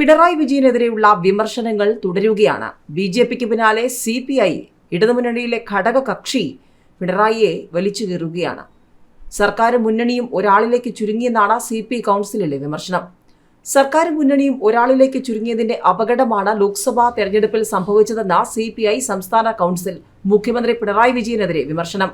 പിണറായി വിജയനെതിരെയുള്ള വിമർശനങ്ങൾ തുടരുകയാണ്. B J പിക്ക് പിന്നാലെ സി പി ഐ ഇടതുമുന്നണിയിലെ ഘടകകക്ഷി പിണറായിയെ വലിച്ചു കീറുകയാണ് സർക്കാർ മുന്നണിയും ഒരാളിലേക്ക് ചുരുങ്ങിയെന്നാണ് സി പി കൗൺസിലിലെ വിമർശനം. സർക്കാർ മുന്നണിയും ഒരാളിലേക്ക് ചുരുങ്ങിയതിന്റെ അപകടമാണ് ലോക്സഭാ തെരഞ്ഞെടുപ്പിൽ സംഭവിച്ചതെന്ന സി പി ഐ സംസ്ഥാന കൗൺസിൽ മുഖ്യമന്ത്രി പിണറായി വിജയനെതിരെ വിമർശനം.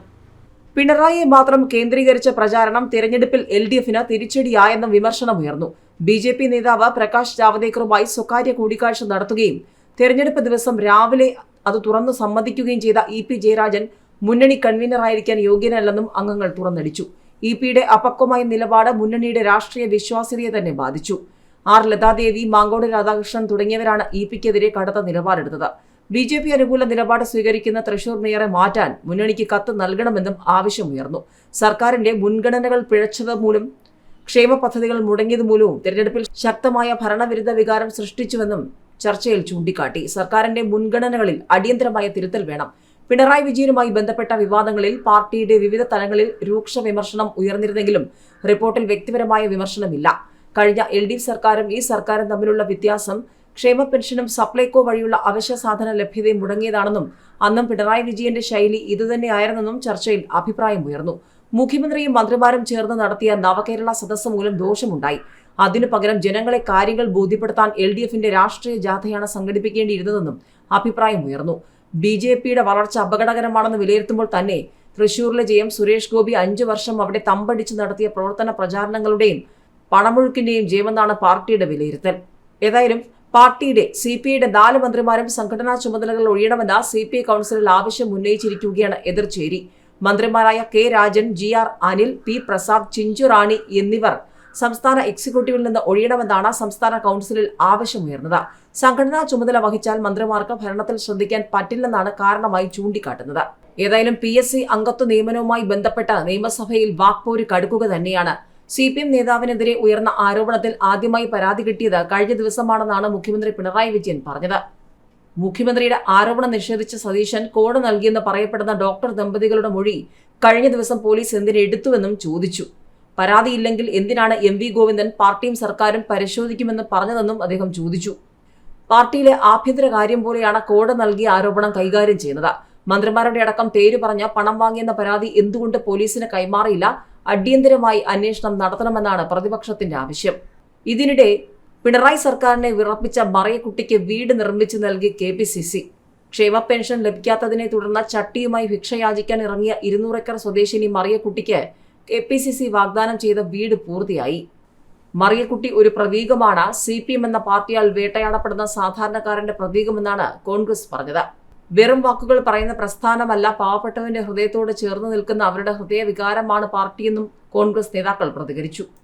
പിണറായിയെ മാത്രം കേന്ദ്രീകരിച്ച പ്രചാരണം തിരഞ്ഞെടുപ്പിൽ എൽ ഡി എഫിന് തിരിച്ചടിയായെന്ന വിമർശനമുയർന്നു ബി ജെ പി നേതാവ് പ്രകാശ് ജാവദേക്കറുമായി സ്വകാര്യ കൂടിക്കാഴ്ച നടത്തുകയും തെരഞ്ഞെടുപ്പ് ദിവസം രാവിലെ അത് തുറന്നു സമ്മതിക്കുകയും ചെയ്ത ഇ പി ജയരാജൻ മുന്നണി കൺവീനറായിരിക്കാൻ യോഗ്യനല്ലെന്നും അംഗങ്ങൾ തുറന്നടിച്ചു. ഇ പിയുടെ അപക്വമായ നിലപാട് മുന്നണിയുടെ രാഷ്ട്രീയ വിശ്വാസ്യതയെ തന്നെ ബാധിച്ചു. ആർ ലതാദേവി മാങ്കോട് രാധാകൃഷ്ണൻ തുടങ്ങിയവരാണ് ഇ പിക്കെതിരെ കടുത്ത നിലപാടെടുത്തത്. ബി ജെ പി അനുകൂല നിലപാട് സ്വീകരിക്കുന്ന തൃശൂർ മേയറെ മാറ്റാൻ മുന്നണിക്ക് കത്ത് നൽകണമെന്നും ആവശ്യമുയർന്നു. സർക്കാരിന്റെ മുൻഗണനകൾ പിഴച്ചത് മൂലം ക്ഷേമ പദ്ധതികൾ മുടങ്ങിയത് മൂലവും തെരഞ്ഞെടുപ്പിൽ ശക്തമായ ഭരണവിരുദ്ധ വികാരം സൃഷ്ടിച്ചുവെന്നും ചർച്ചയിൽ ചൂണ്ടിക്കാട്ടി. സർക്കാരിന്റെ മുൻഗണനകളിൽ അടിയന്തരമായ തിരുത്തൽ വേണം. പിണറായി വിജയനുമായി ബന്ധപ്പെട്ട വിവാദങ്ങളിൽ പാർട്ടിയുടെ വിവിധ തലങ്ങളിൽ രൂക്ഷ വിമർശനം ഉയർന്നിരുന്നെങ്കിലും റിപ്പോർട്ടിൽ വ്യക്തിപരമായ വിമർശനമില്ല. കഴിഞ്ഞ എൽ ഡി സർക്കാരും ഈ സർക്കാരും തമ്മിലുള്ള വ്യത്യാസം ക്ഷേമ പെൻഷനും സപ്ലൈകോ വഴിയുള്ള അവശ്യ സാധന ലഭ്യതയും മുടങ്ങിയതാണെന്നും അന്നും പിണറായി വിജയന്റെ ശൈലി ഇതുതന്നെയായിരുന്നെന്നും ചർച്ചയിൽ അഭിപ്രായമുയർന്നു മുഖ്യമന്ത്രിയും മന്ത്രിമാരും ചേർന്ന് നടത്തിയ നവകേരള സദസ്സ് മൂലം ദോഷമുണ്ടായി. അതിനു പകരം ജനങ്ങളെ കാര്യങ്ങൾ ബോധ്യപ്പെടുത്താൻ എൽ ഡി എഫിന്റെ രാഷ്ട്രീയ ജാഥയാണ് സംഘടിപ്പിക്കേണ്ടിയിരുന്നതെന്നും അഭിപ്രായമുയർന്നു ബി ജെ പിയുടെ വളർച്ച അപകടകരമാണെന്ന് വിലയിരുത്തുമ്പോൾ തന്നെ തൃശൂരിലെ ജയം സുരേഷ് ഗോപി അഞ്ചു വർഷം അവിടെ തമ്പടിച്ച് നടത്തിയ പ്രവർത്തന പ്രചാരണങ്ങളുടെയും പണമൊഴുക്കിന്റെയും ജയമെന്നാണ് പാർട്ടിയുടെ വിലയിരുത്തൽ. ഏതായാലും പാർട്ടിയുടെ സി പി ഐയുടെ നാല് മന്ത്രിമാരും സംഘടനാ ചുമതലകൾ ഒഴിയണമെന്ന സി പി ഐ കൗൺസിലിൽ ആവശ്യം ഉന്നയിച്ചിരിക്കുകയാണ് എതിർചേരി. മന്ത്രിമാരായ K Rajan G R Anil P Prasad Chinchu Rani എന്നിവർ സംസ്ഥാന എക്സിക്യൂട്ടീവിൽ നിന്ന് ഒഴിയണമെന്നാണ് സംസ്ഥാന കൗൺസിലിൽ ആവശ്യമുയർന്നത്. സംഘടനാ ചുമതല വഹിച്ചാൽ മന്ത്രിമാർക്ക് ഭരണത്തിൽ ശ്രദ്ധിക്കാൻ പറ്റില്ലെന്നാണ് കാരണമായി ചൂണ്ടിക്കാട്ടുന്നത്. ഏതായാലും പി എസ് സി അംഗത്വ നിയമനവുമായി ബന്ധപ്പെട്ട് നിയമസഭയിൽ വാക്പോര് കടുക്കുക തന്നെയാണ്. സി പി എം നേതാവിനെതിരെ ഉയർന്ന ആരോപണത്തിൽ ആദ്യമായി പരാതി കിട്ടിയത് കഴിഞ്ഞ ദിവസമാണെന്നാണ് മുഖ്യമന്ത്രി പിണറായി വിജയൻ പറഞ്ഞത്. മുഖ്യമന്ത്രിയുടെ ആരോപണം നിഷേധിച്ച സതീശൻ കോഡ് നൽകിയെന്ന് പറയപ്പെടുന്ന ഡോക്ടർ ദമ്പതികളുടെ മൊഴി കഴിഞ്ഞ ദിവസം പോലീസ് എന്തിനെ എടുത്തുവെന്നും ചോദിച്ചു. പരാതിയില്ലെങ്കിൽ എന്തിനാണ് എം വി ഗോവിന്ദൻ പാർട്ടിയും സർക്കാരും പരിശോധിക്കുമെന്ന് പറഞ്ഞതെന്നും അദ്ദേഹം ചോദിച്ചു. പാർട്ടിയിലെ ആഭ്യന്തര കാര്യം പോലെയാണ് കോഡ് നൽകിയ ആരോപണം കൈകാര്യം ചെയ്യുന്നത്. മന്ത്രിമാരുടെ അടക്കം പേര് പറഞ്ഞ പണം വാങ്ങിയെന്ന പരാതി എന്തുകൊണ്ട് പോലീസിന് കൈമാറിയില്ല? അടിയന്തരമായി അന്വേഷണം നടത്തണമെന്നാണ് പ്രതിപക്ഷത്തിന്റെ ആവശ്യം. ഇതിനിടെ പിണറായി സർക്കാരിനെ വിറപ്പിച്ച മറയക്കുട്ടിക്ക് വീട് നിർമ്മിച്ചു നൽകി കെ പി സി സി. ക്ഷേമ പെൻഷൻ ലഭിക്കാത്തതിനെ തുടർന്ന് ചട്ടിയുമായി ഭിക്ഷയാചിക്കാൻ ഇറങ്ങിയ ഇരുന്നൂറേക്കർ സ്വദേശിനി മറിയക്കുട്ടിക്ക് കെ പി സി സി വാഗ്ദാനം ചെയ്ത വീട് പൂർത്തിയായി. മറിയക്കുട്ടി ഒരു പ്രതീകമാണ് സി പി എം എന്ന പാർട്ടിയാൽ വേട്ടയാടപ്പെടുന്ന സാധാരണക്കാരന്റെ പ്രതീകമെന്നാണ് കോൺഗ്രസ് പറഞ്ഞത്. വെറും വാക്കുകൾ പറയുന്ന പ്രസ്ഥാനമല്ല പാവപ്പെട്ടവന്റെ ഹൃദയത്തോട് ചേർന്ന് നിൽക്കുന്ന അവരുടെ ഹൃദയവികാരമാണ് പാർട്ടിയെന്നും കോൺഗ്രസ് നേതാക്കൾ പ്രതികരിച്ചു.